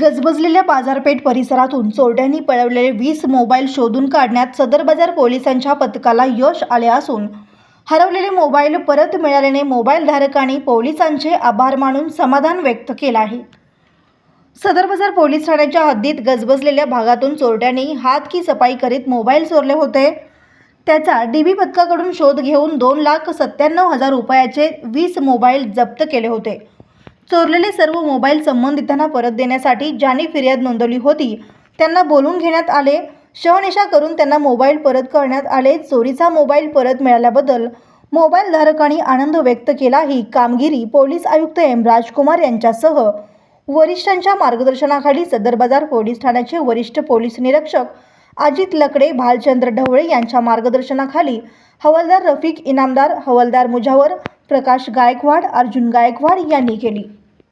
गजबजलेल्या बाजारपेठ परिसरातून चोरट्यांनी पळवलेले वीस मोबाईल शोधून काढण्यात सदर बाजार पोलिसांच्या पथकाला यश आले असून हरवलेले मोबाईल परत मिळाल्याने मोबाईल धारकांनी पोलिसांचे आभार मानून समाधान व्यक्त केलं आहे. सदर बाजार पोलीस ठाण्याच्या हद्दीत गजबजलेल्या भागातून चोरट्यांनी हात की सफाई करीत मोबाईल चोरले होते. त्याचा डी बी पथकाकडून शोध घेऊन दोन लाख सत्त्याण्णव हजार रुपयाचे वीस मोबाईल जप्त केले होते. चोरलेले सर्व मोबाईल संबंधितांना परत देण्यासाठी ज्यांनी फिर्याद नोंदवली होती त्यांना बोलून घेण्यात आले. शहनिशा करून त्यांना मोबाईल परत करण्यात आले. चोरीचा मोबाईल परत मिळाल्याबद्दल मोबाईल धारकांनी आनंद व्यक्त केला. ही कामगिरी पोलीस आयुक्त एम. राजकुमार यांच्यासह वरिष्ठांच्या मार्गदर्शनाखाली सदर बाजार पोलीस ठाण्याचे वरिष्ठ पोलीस निरीक्षक अजित लकडे भालचंद्र ढवळे यांच्या मार्गदर्शनाखाली हवालदार रफिक इनामदार हवालदार मुजावर प्रकाश गायकवाड अर्जुन गायकवाड यांनी केली.